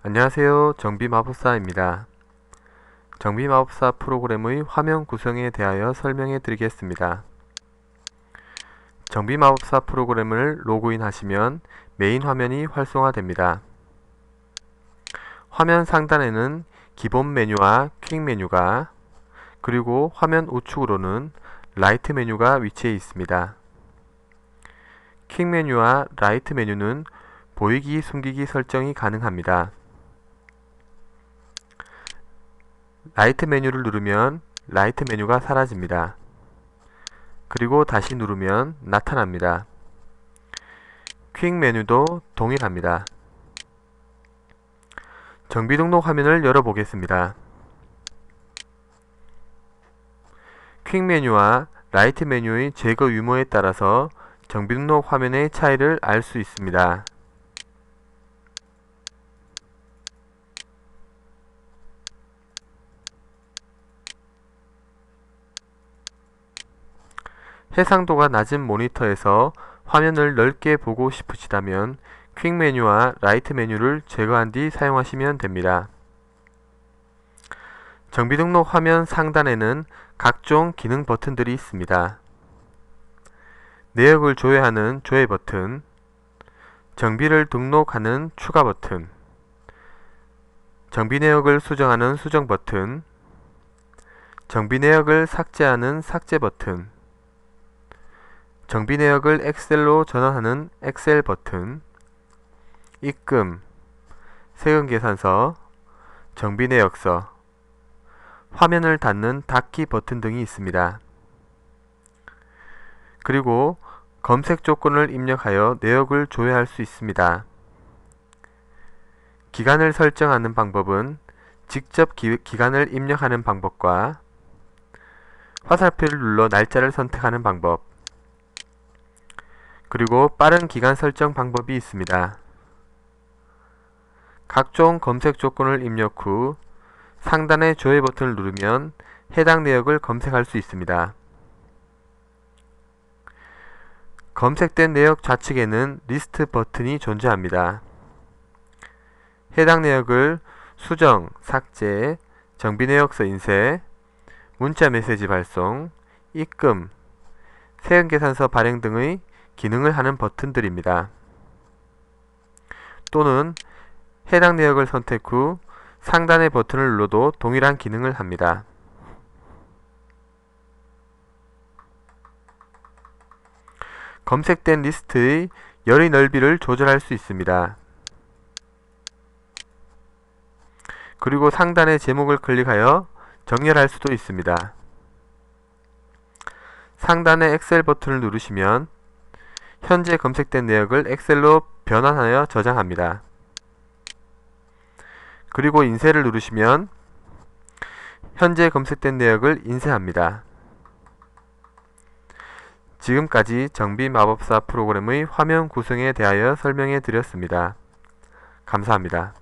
안녕하세요. 정비마법사입니다. 정비마법사 프로그램의 화면 구성에 대하여 설명해 드리겠습니다. 정비마법사 프로그램을 로그인 하시면 메인 화면이 활성화됩니다. 화면 상단에는 기본 메뉴와 퀵 메뉴가 그리고 화면 우측으로는 라이트 메뉴가 위치해 있습니다. 퀵 메뉴와 라이트 메뉴는 보이기 숨기기 설정이 가능합니다. 라이트 메뉴를 누르면 라이트 메뉴가 사라집니다. 그리고 다시 누르면 나타납니다. 퀵 메뉴도 동일합니다. 정비 등록 화면을 열어보겠습니다. 퀵 메뉴와 라이트 메뉴의 제거 유무에 따라서 정비 등록 화면의 차이를 알 수 있습니다. 해상도가 낮은 모니터에서 화면을 넓게 보고 싶으시다면 퀵 메뉴와 라이트 메뉴를 제거한 뒤 사용하시면 됩니다. 정비 등록 화면 상단에는 각종 기능 버튼들이 있습니다. 내역을 조회하는 조회 버튼, 정비를 등록하는 추가 버튼, 정비 내역을 수정하는 수정 버튼, 정비 내역을 삭제하는 삭제 버튼, 정비 내역을 엑셀로 전환하는 엑셀 버튼, 입금, 세금 계산서, 정비 내역서, 화면을 닫는 닫기 버튼 등이 있습니다. 그리고 검색 조건을 입력하여 내역을 조회할 수 있습니다. 기간을 설정하는 방법은 직접 기, 기간을 입력하는 방법과 화살표를 눌러 날짜를 선택하는 방법 그리고 빠른 기간 설정 방법이 있습니다. 각종 검색 조건을 입력 후 상단의 조회 버튼을 누르면 해당 내역을 검색할 수 있습니다. 검색된 내역 좌측에는 리스트 버튼이 존재합니다. 해당 내역을 수정, 삭제, 정비 내역서 인쇄, 문자 메시지 발송, 입금, 세금 계산서 발행 등의 기능을 하는 버튼들입니다. 또는 해당 내역을 선택 후 상단의 버튼을 눌러도 동일한 기능을 합니다. 검색된 리스트의 열의 넓이를 조절할 수 있습니다. 그리고 상단의 제목을 클릭하여 정렬할 수도 있습니다. 상단의 엑셀 버튼을 누르시면 현재 검색된 내역을 엑셀로 변환하여 저장합니다. 그리고 인쇄를 누르시면 현재 검색된 내역을 인쇄합니다. 지금까지 정비 마법사 프로그램의 화면 구성에 대하여 설명해 드렸습니다. 감사합니다.